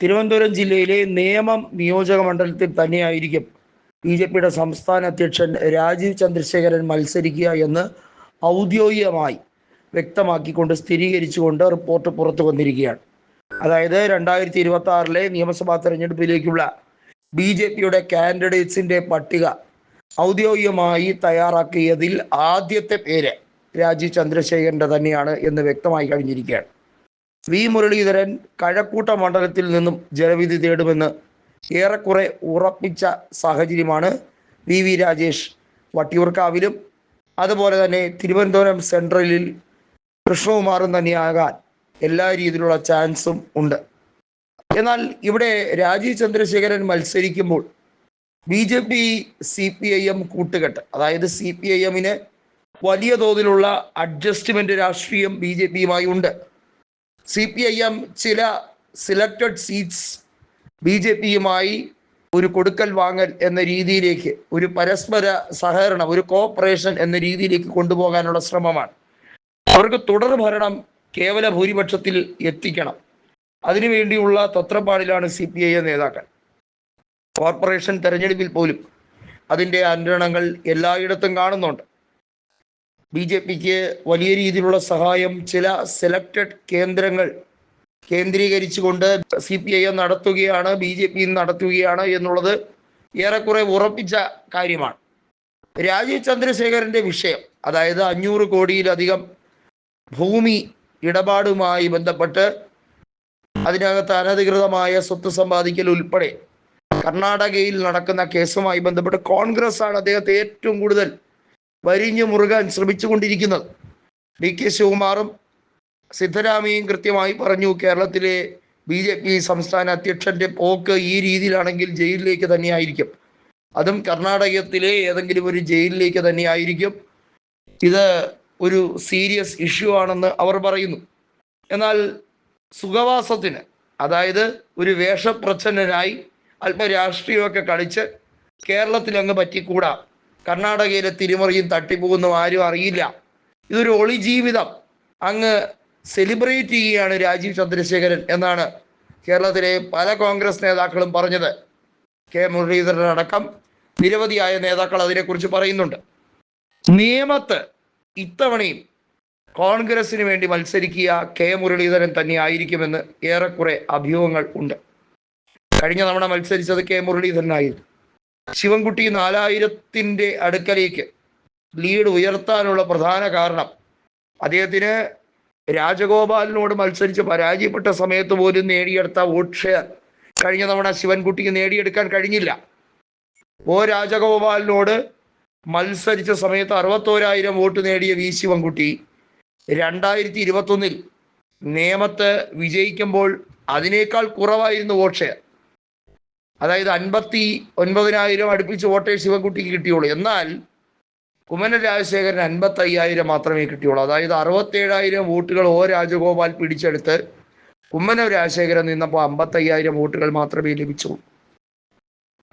തിരുവനന്തപുരം ജില്ലയിലെ നേമം നിയോജക മണ്ഡലത്തിൽ തന്നെയായിരിക്കും ബി ജെ പിയുടെ സംസ്ഥാന അധ്യക്ഷൻ രാജീവ് ചന്ദ്രശേഖരൻ മത്സരിക്കുക എന്ന് ഔദ്യോഗികമായി വ്യക്തമാക്കിക്കൊണ്ട് സ്ഥിരീകരിച്ചുകൊണ്ട് റിപ്പോർട്ട് പുറത്തു വന്നിരിക്കുകയാണ്. അതായത് രണ്ടായിരത്തി ഇരുപത്തി ആറിലെ നിയമസഭാ തെരഞ്ഞെടുപ്പിലേക്കുള്ള ബി ജെ പിയുടെ കാൻഡിഡേറ്റ്സിന്റെ പട്ടിക ഔദ്യോഗികമായി തയ്യാറാക്കിയതിൽ ആദ്യത്തെ പേര് രാജീവ് ചന്ദ്രശേഖരന്റെ തന്നെയാണ് എന്ന് വ്യക്തമായി കഴിഞ്ഞിരിക്കുകയാണ്. വി മുരളീധരൻ കഴക്കൂട്ട മണ്ഡലത്തിൽ നിന്നും ജനവിധി തേടുമെന്ന് ഏറെക്കുറെ ഉറപ്പിച്ച സാഹചര്യമാണ് വി വി രാജേഷ് വട്ടിയൂർക്കാവിലും. അതുപോലെ തന്നെ തിരുവനന്തപുരം സെൻട്രലിൽ കൃഷ്ണകുമാറും തന്നെയാകാൻ എല്ലാ രീതിയിലുള്ള ചാൻസും ഉണ്ട്. എന്നാൽ ഇവിടെ രാജീവ് ചന്ദ്രശേഖരൻ മത്സരിക്കുമ്പോൾ B J P C P I M കൂട്ടുകെട്ട്. അതായത് സി പി ഐ എമ്മിന് വലിയ തോതിലുള്ള അഡ്ജസ്റ്റ്മെന്റ് രാഷ്ട്രീയം ബി ജെ പിയുമായി ഉണ്ട്. സി പി ഐ എം ചില സിലക്റ്റഡ് സീറ്റ്സ് ബി ജെ പിയുമായി ഒരു കൊടുക്കൽ വാങ്ങൽ എന്ന രീതിയിലേക്ക് ഒരു പരസ്പര സഹകരണം ഒരു കോപ്പറേഷൻ എന്ന രീതിയിലേക്ക് കൊണ്ടുപോകാനുള്ള ശ്രമമാണ്. അവർക്ക് തുടർ ഭരണം കേവല ഭൂരിപക്ഷത്തിൽ എത്തിക്കണം. അതിനുവേണ്ടിയുള്ള തത്രപ്പാടിലാണ് സി പി ഐ നേതാക്കൾ. കോർപ്പറേഷൻ തെരഞ്ഞെടുപ്പിൽ പോലും അതിന്റെ അന്വേഷണങ്ങൾ എല്ലായിടത്തും കാണുന്നുണ്ട്. ബി ജെ പിക്ക് വലിയ രീതിയിലുള്ള സഹായം ചില സെലക്റ്റഡ് കേന്ദ്രങ്ങൾ കേന്ദ്രീകരിച്ചുകൊണ്ട് സി പി ഐ എം നടത്തുകയാണ് ബി ജെ പി നടത്തുകയാണ് എന്നുള്ളത് ഏറെക്കുറെ ഉറപ്പിച്ച കാര്യമാണ്. രാജീവ് ചന്ദ്രശേഖരന്റെ വിഷയം അതായത് അഞ്ഞൂറ് കോടിയിലധികം ഭൂമി ഇടപാടുമായി ബന്ധപ്പെട്ട് അതിനകത്ത് അനധികൃതമായ സ്വത്ത് സമ്പാദിക്കൽ ഉൾപ്പെടെ കർണാടകയിൽ നടക്കുന്ന കേസുമായി ബന്ധപ്പെട്ട് കോൺഗ്രസ് ആണ് അദ്ദേഹത്തെ ഏറ്റവും കൂടുതൽ വരിഞ്ഞു മുറുകാൻ ശ്രമിച്ചുകൊണ്ടിരിക്കുന്നത്. ഡി കെ ശിവകുമാറും സിദ്ധരാമയ്യയും കൃത്യമായി പറഞ്ഞു കേരളത്തിലെ ബി ജെ പി സംസ്ഥാന അധ്യക്ഷന്റെ പോക്ക് ഈ രീതിയിലാണെങ്കിൽ ജയിലിലേക്ക് തന്നെയായിരിക്കും. അതും കർണാടകത്തിലെ ഏതെങ്കിലും ഒരു ജയിലിലേക്ക് തന്നെയായിരിക്കും. ഇത് ഒരു സീരിയസ് ഇഷ്യൂ ആണെന്ന് അവർ പറയുന്നു. എന്നാൽ സുഖവാസത്തിന് അതായത് ഒരു വേഷപ്രച്ഛന്നനായി അല്പ രാഷ്ട്രീയമൊക്കെ കളിച്ച് കേരളത്തിൽ അങ്ങ് പറ്റിക്കൂടാ? കർണാടകയിലെ തിരിമറിയും തട്ടിപ്പോകുന്നു ആരും അറിയില്ല. ഇതൊരു ഒളി ജീവിതം. അങ്ങ് സെലിബ്രേറ്റ് ചെയ്യുകയാണ് രാജീവ് ചന്ദ്രശേഖരൻ എന്നാണ് കേരളത്തിലെ പല കോൺഗ്രസ് നേതാക്കളും പറഞ്ഞത്. കെ മുരളീധരൻ അടക്കം നിരവധിയായ നേതാക്കൾ അതിനെക്കുറിച്ച് പറയുന്നുണ്ട്. നിയമത്ത് ഇത്തവണയും കോൺഗ്രസിന് വേണ്ടി മത്സരിക്കുക കെ മുരളീധരൻ തന്നെ ആയിരിക്കുമെന്ന് ഏറെക്കുറെ അഭ്യൂഹങ്ങൾ ഉണ്ട്. കഴിഞ്ഞ തവണ മത്സരിച്ചത് കെ മുരളീധരനായിരുന്നു. ശിവൻകുട്ടി നാലായിരത്തിന്റെ അടുക്കലേക്ക് ലീഡ് ഉയർത്താനുള്ള പ്രധാന കാരണം. അദ്ദേഹത്തിന് രാജഗോപാലിനോട് മത്സരിച്ച് പരാജയപ്പെട്ട സമയത്ത് പോലും നേടിയെടുത്ത വോട്ട് ഷെയർ കഴിഞ്ഞ തവണ ശിവൻകുട്ടിക്ക് നേടിയെടുക്കാൻ കഴിഞ്ഞില്ല. ഓ രാജഗോപാലിനോട് മത്സരിച്ച സമയത്ത് അറുപത്തോരായിരം വോട്ട് നേടിയ വി ശിവൻകുട്ടി രണ്ടായിരത്തി ഇരുപത്തൊന്നിൽ നേമത്ത് വിജയിക്കുമ്പോൾ അതിനേക്കാൾ കുറവായിരുന്നു വോട്ട് ഷെയർ അതായത് അൻപത്തി ഒൻപതിനായിരം അടുപ്പിച്ച് വോട്ടേ ശിവൻകുട്ടിക്ക് കിട്ടിയുള്ളൂ. എന്നാൽ കുമ്മനം രാജശേഖരൻ അൻപത്തി അയ്യായിരം മാത്രമേ കിട്ടിയുള്ളൂ. അതായത് അറുപത്തേഴായിരം വോട്ടുകൾ ഓ രാജഗോപാൽ പിടിച്ചെടുത്ത് കുമ്മനം രാജശേഖരൻ നിന്നപ്പോൾ അമ്പത്തയ്യായിരം വോട്ടുകൾ മാത്രമേ ലഭിച്ചുള്ളൂ.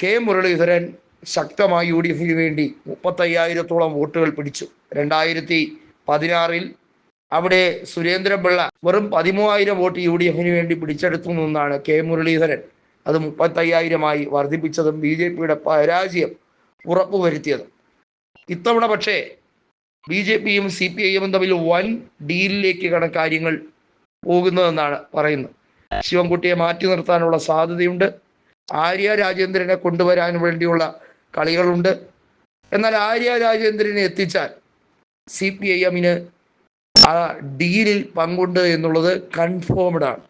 കെ മുരളീധരൻ ശക്തമായി യു ഡി എഫിന് വേണ്ടി മുപ്പത്തയ്യായിരത്തോളം വോട്ടുകൾ പിടിച്ചു. രണ്ടായിരത്തി പതിനാറിൽ അവിടെ സുരേന്ദ്രപിള്ള വെറും പതിമൂവായിരം വോട്ട് യു ഡി എഫിന് വേണ്ടി പിടിച്ചെടുത്തു നിന്നാണ് കെ മുരളീധരൻ. അത് മുപ്പത്തയ്യായിരമായി വർദ്ധിപ്പിച്ചതും ബി ജെ പിയുടെ പരാജയം ഉറപ്പുവരുത്തിയതും. ഇത്തവണ പക്ഷേ ബി ജെ പിയും സി പി ഐയും തമ്മിൽ വൻ ഡീലിലേക്കാണ് കാര്യങ്ങൾ പോകുന്നതെന്നാണ് പറയുന്നത്. ശിവൻകുട്ടിയെ മാറ്റി നിർത്താനുള്ള സാധ്യതയുണ്ട്. ആര്യ രാജേന്ദ്രനെ കൊണ്ടുവരാൻ വേണ്ടിയുള്ള കളികളുണ്ട്. എന്നാൽ ആര്യ രാജേന്ദ്രനെ എത്തിച്ചാൽ സി പി ഐ എമ്മിന് ആ ഡീലിൽ പങ്കുണ്ട് എന്നുള്ളത് കൺഫേംഡ് ആണ്.